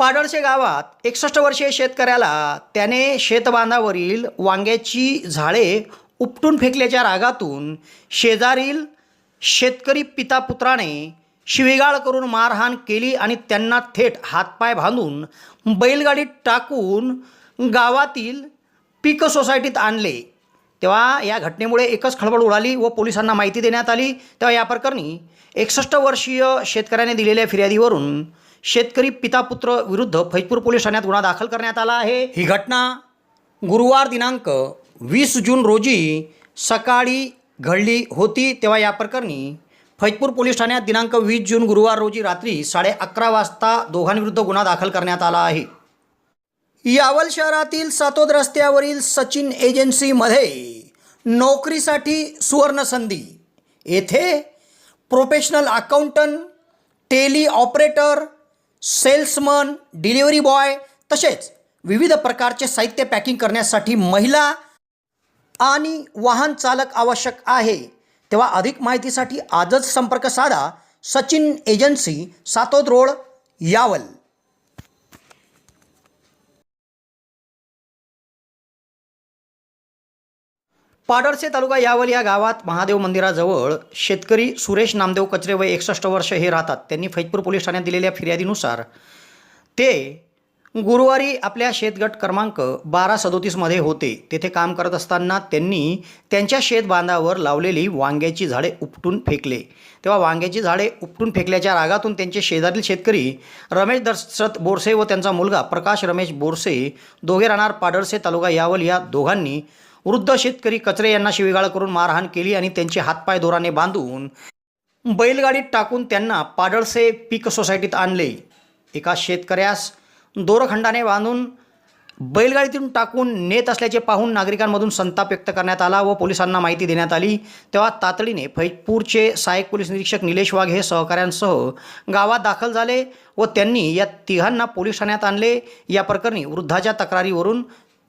पाडळसे गावात एकसष्ट वर्षीय शेतकऱ्याला त्याने शेतबांधावरील वांग्याची झाडे उपटून फेकल्याच्या रागातून शेजारील शेतकरी पिता पुत्राने शिवीगाळ करून मारहाण केली आणि त्यांना थेट हातपाय बांधून बैलगाडीत टाकून गावातील पीक सोसायटीत आणले. तेव्हा या घटनेमुळे एकच खळबळ उडाली व पोलिसांना माहिती देण्यात आली. तेव्हा या प्रकरणी एकसष्ट वर्षीय शेतकऱ्याने दिलेल्या फिर्यादीवरून शेतकरी पिता पुत्र विरुद्ध फैजपूर पोलीस ठाण्यात गुन्हा दाखल करण्यात आला आहे. ही घटना गुरुवार दिनांक वीस जून रोजी सकाळी घडली होती तेव्हा या प्रकरणी फैजपूर पोलीस ठाण्यात दिनांक वीस जून गुरुवार रोजी रात्री साडे अकरा वाजता दोघांविरुद्ध गुन्हा दाखल करण्यात आला आहे. यावल शहरातील सातोद रस्त्यावरील सचिन एजन्सीमध्ये नोकरीसाठी सुवर्ण संधी येथे professional accountant tally operator salesman delivery boy तसेच विविध प्रकारचे साहित्य पॅकिंग करण्यासाठी महिला आणि वाहन चालक आवश्यक आहे. तेव्हा अधिक माहितीसाठी आजच संपर्क साधा सचिन एजन्सी सातोद रोड यावल. पाडरसे तालुका यावल या गावात महादेव मंदिराजवळ शेतकरी सुरेश नामदेव कचरे वय एकसष्ट वर्ष हे राहतात. त्यांनी फैजपूर पोलीस ठाण्यात दिलेल्या फिर्यादीनुसार ते गुरुवारी आपल्या शेतगट क्रमांक बारा सदोतीसमध्ये होते. तेथे काम करत असताना त्यांनी त्यांच्या शेतबांधावर लावलेली वांग्याची झाडे उपटून फेकले. तेव्हा वांग्याची झाडे उपटून फेकल्याच्या रागातून त्यांचे शेजारील शेतकरी रमेश दशरथ बोरसे व त्यांचा मुलगा प्रकाश रमेश बोरसे दोघे राहणार पाडळसे तालुका यावल या दोघांनी वृद्ध शेतकरी कचरे यांना शिवीगाळ करून मारहाण केली आणि त्यांचे हातपाय दोराने बांधून बैलगाडीत टाकून त्यांना पाडळसे पीक सोसायटीत आणले. एका शेतकऱ्यास दोरखंडाने बांधून बैलगाडीतून टाकून नेत असल्याचे पाहून नागरिकांमधून संताप व्यक्त करण्यात आला व पोलिसांना माहिती देण्यात आली. तेव्हा तातडीने फैजपूरचे सहाय्यक पोलीस निरीक्षक निलेश वाघ हे सहकाऱ्यांसह गावात दाखल झाले व त्यांनी या तिघांना पोलीस ठाण्यात आणले. या प्रकरणी वृद्धाच्या तक्रारीवरून